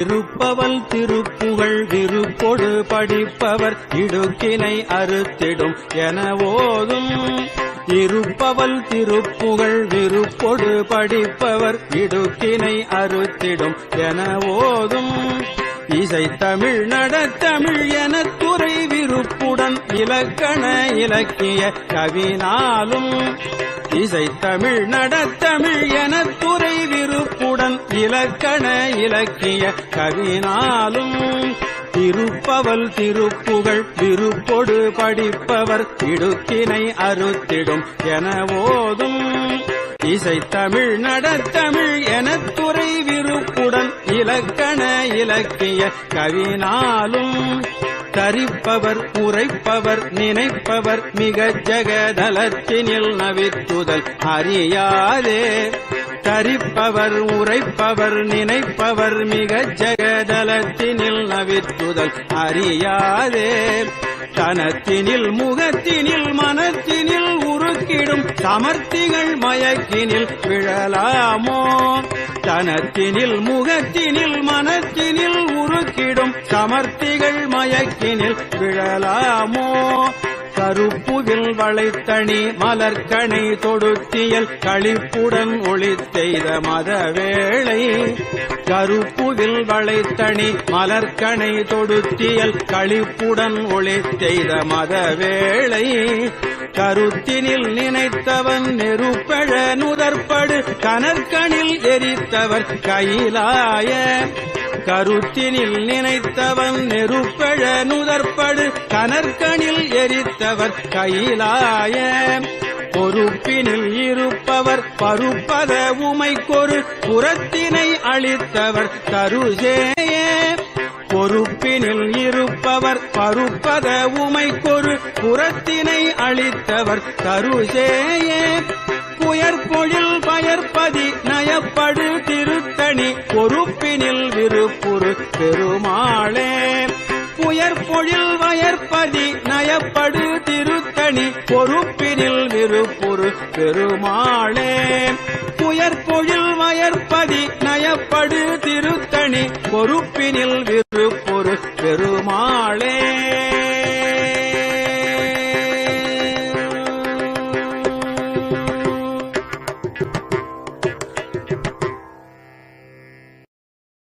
இருப்பவல் திருப்புகழ் விருப்பொடு படிப்பவர் இடுக்கினை அறுத்திடும் என ஓதும். இருப்பவல் திருப்புகழ் விருப்பொடு படிப்பவர் இடுக்கினை அறுத்திடும் என ஓதும். இசை தமிழ் நடத்தமிழ் என துறை விருப்புடன் இலக்கண இலக்கிய கவினாலும் இசை தமிழ் நடத்தமிழ் என துறை விருப்புடன் இலக்கண இலக்கிய கவினாலும் திருப்பவல் திருப்புகழ் விருப்பொடு படிப்பவர் இடுக்கினை அறுத்திடும் என ஓதும். இசை தமிழ் நடத்தமிழ் என துறை விருப்புடன் இலக்கண இலக்கிய கவினாலும் தரிப்பவர் உரைப்பவர் நினைப்பவர் மிக ஜெகதலத்தினில் நவித்துதல் அறியாதே. தரிப்பவர் உரைப்பவர் நினைப்பவர் மிக ஜெகதலத்தினில் நவித்துதல் அறியாதே. தனத்தினில் முகத்தினில் மனத்தினில் உருக்கிடும் சமர்த்திகள் மயக்கினில் விழலாமோ? கனத்தினில் முகத்தினில் மனத்தினில் உருக்கிடும் சமர்த்திகள் மயக்கினில் விழலாமோ? கருப்புவில் வளைத்தணி மலர்கணை தொடுத்தியல் களிப்புடன் ஒளி செய்த மதவேளை. கருப்புவில் வளைத்தணி மலர்கணை தொடுத்தியல் களிப்புடன் ஒளி செய்த மதவேளை. கருத்தினில் நினைத்தவன் நெருப்பழ நுதற்பழ கனற்கனில் எரித்தவர் கையிலாய கருத்தினில் நினைத்தவன் நெருப்பழ நுதற்படு. கனற்கனில் எரித்தவர் கையிலாய பொறுப்பினில் இருப்பவர் பருப்பத உமைக்கொரு. புறத்தினை அளித்தவர் தருஜேயே பொறுப்பினில் இருப்பவர் பருப்பத உமைக்கொரு. புறத்தினை அளித்தவர் தருஜேயே விருப்புரு புயற் பொழில் வயற்பதி நயப்படு திருத்தணி பொறுப்பினில் விருப்புரு பெருமாளே புயற் பொழில் வயற்பதி நயப்படு திருத்தணி பொறுப்பினில் விருப்புரு பெருமாளே.